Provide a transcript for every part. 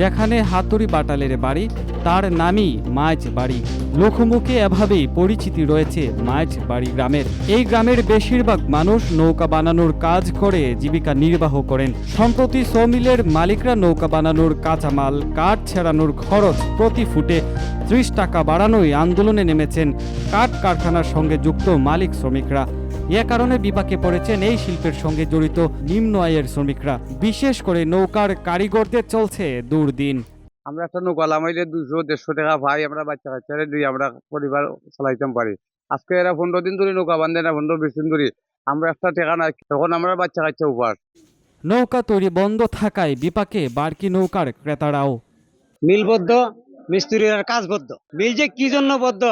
যেখানে হাতুড়ি বাটালের বাড়ি, তার নামই মাঝ বাড়ি। লোকমুখে এভাবেই পরিচিতি রয়েছে মাঝ বাড়ি গ্রামের। এই গ্রামের বেশিরভাগ মানুষ নৌকা বানানোর কাজ করে, জীবিকা নির্বাহ করেন। সম্প্রতি সমিলের মালিকরা নৌকা বানানোর কাঁচামাল, কাঠ ছেড়ানোর খরচ প্রতি ফুটে ত্রিশ টাকা বাড়ানোই আন্দোলনে নেমেছেন। কাঠ কারখানার সঙ্গে যুক্ত মালিক শ্রমিকরা। এ কারণে বিপাকে পড়েছেন এই শিল্পের সঙ্গে জড়িত নিম্ন আয়ের শ্রমিকরা। বিশেষ করে নৌকার কারিগরদের চলছে দুর্দিন। আমরা একটা নৌকা লামাইলে দুশো দেড়শো টাকা ভাই আমরা বাচ্চা কাচ্চারে দিই আমরা পরিবার চালাইতাম পারি। আজকে এরা পনেরো দিন ধরে নৌকা বান্ধে না পনেরো বিশ দিন ধরে। আমরা একটা টাকা নাই তখন আমরা বাচ্চা কাচ্চা উপাস নৌকা তৈরি বন্ধ থাকায় বিপাকে বাড়কি নৌকার ক্রেতারাও। মিলবদ্ধ মিস্ত্রির কাজবদ্ধ। মিল যে কি জন্য বদ্ধ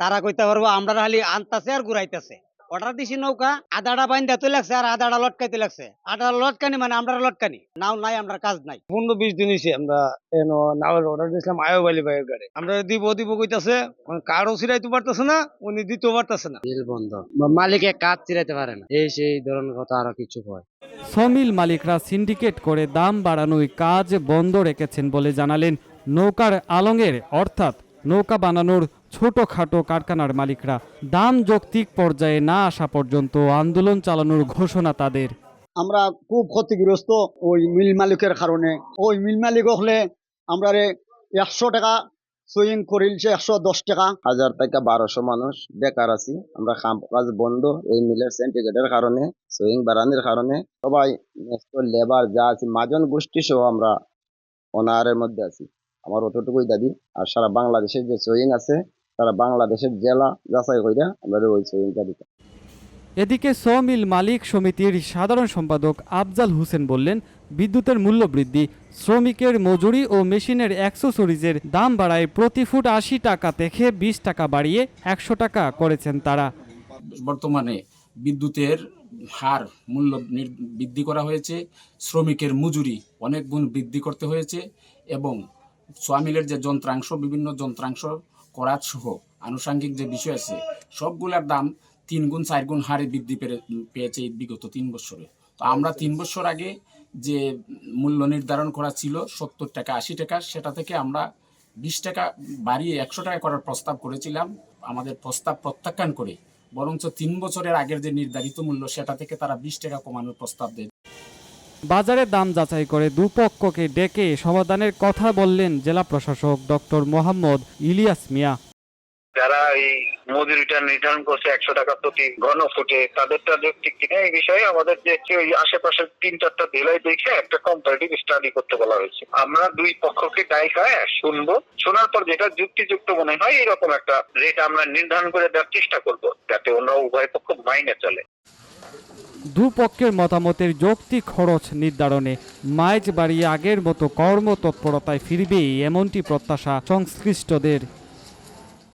তারা কইতে পারব আমরা খালি আনতাছে আর ঘুরাইতেছে। অর্ডার দিছি নৌকা আদাটা বাইন্দা তো লাগছে আর আদাটা লটকাইতে লাগছে। আদাটা লটকানি মানে আমরা লটকানি। নাও নাই আমরা কাজ নাই। পনেরো বিশ দিন হয়েছে আমরা নাওয়ের অর্ডার দিয়েছিলাম আয়ো বালি ভাইয়ের গাড়ি আমরা দিব দিব কইতাছে কারও ছিড়াইতে পারতেছে না উনি দিতেও পারতেছে না। মিল বন্ধ। মালিকে কাজ চিরাইতে পারে না। এই সেই ধরনের কথা আরও কিছু কয়। সমিল মালিকরা সিন্ডিকেট করে দাম বাড়ানোয় কাজ বন্ধ রেখেছেন বলে জানালেন নৌকার আলঙের অর্থাৎ নৌকা বানানোর ছোটখাটো কারখানার মালিকরা দাম যৌক্তিক পর্যায়ে না আসা পর্যন্ত আন্দোলন চালানোর ঘোষণা তাদের। আমরা খুব ক্ষতিগ্রস্ত ওই মিল মালিকের কারণে। ওই মিল মালিক হলে আমরা একশো টাকা সুইং করিলছে একশো দশ টাকা। হাজার থেকে বারোশো মানুষ বেকার আছি। আমরা কাম কাজ বন্ধ এই মিলের সেন্টিগ্রেটের কারণে সুইং বাড়ানোর কারণে। সবাই লেবার যা আছে মাজন গোষ্ঠী সহ আমরা অনাহারের মধ্যে আছি। আমার অতটুকুই দাবি। আর সারা বাংলাদেশের যে সুইং আছে সারা বাংলাদেশের জেলা যাচাই করে আমরা ওই সুইংটা দিতে এদিকে সমিল মালিক সমিতির সাধারণ সম্পাদক আফজাল হোসেন বললেন বিদ্যুতের মূল্য বৃদ্ধি শ্রমিকের মজুরি ও মেশিনের অ্যাক্সেসরিজের দাম বাড়ায় প্রতি ফুট আশি টাকা থেকে বিশ টাকা বাড়িয়ে একশো টাকা করেছেন তারা। বর্তমানে বিদ্যুতের হার মূল্য বৃদ্ধি করা হয়েছে শ্রমিকের মজুরি অনেক গুণ বৃদ্ধি করতে হয়েছে এবং সোয়ামিলের যে যন্ত্রাংশ, বিভিন্ন যন্ত্রাংশ, করাত সহ আনুষাঙ্গিক যে বিষয় আছে, সবগুলোর দাম তিন গুণ, চার গুণ হারে বৃদ্ধি পেয়েছে বিগত তিন বছরে। তো আমরা তিন বছর আগে যে মূল্য নির্ধারণ করা ছিল সত্তর টাকা, আশি টাকা, সেটা থেকে আমরা বিশ টাকা বাড়িয়ে একশো টাকা করার প্রস্তাব করেছিলাম। আমাদের প্রস্তাব প্রত্যাখ্যান করে, বরঞ্চ তিন বছরের আগের যে নির্ধারিত মূল্য, সেটা থেকে তারা বিশ টাকা কমানোর প্রস্তাব দেয়। বাজারে দাম যাচাই করে দুপক্ষকে ডেকে সমাধানের কথা বললেন জেলা প্রশাসক ডক্টর মোহাম্মদ ইলিয়াস মিয়া। যারা এই মজুরিটা নির্ধারণ করছে, একশো টাকা প্রতি ঘন ফুটে, তাদেরটা যৌক্তিক কিনা এই বিষয়ে আমাদের যে ওই আশেপাশের তিন চারটা জেলায় দেখে একটা কম্পারেটিভ স্টাডি করতে বলা হয়েছে। আমরা দুই পক্ষকে দায়ী খায় শুনব। শোনার পর যেটা যুক্তিযুক্ত মনে হয়, এরকম একটা রেট আমরা নির্ধারণ করে দেওয়ার চেষ্টা করব, যাতে অন্য উভয় পক্ষ মাইনে চলে। দুপক্ষের মতামতের যৌক্তিক খরচ নির্ধারণে মাইজ বাড়িয়ে আগের মতো কর্মতৎপরতায় ফিরবে এমনটি প্রত্যাশা সংশ্লিষ্টদের।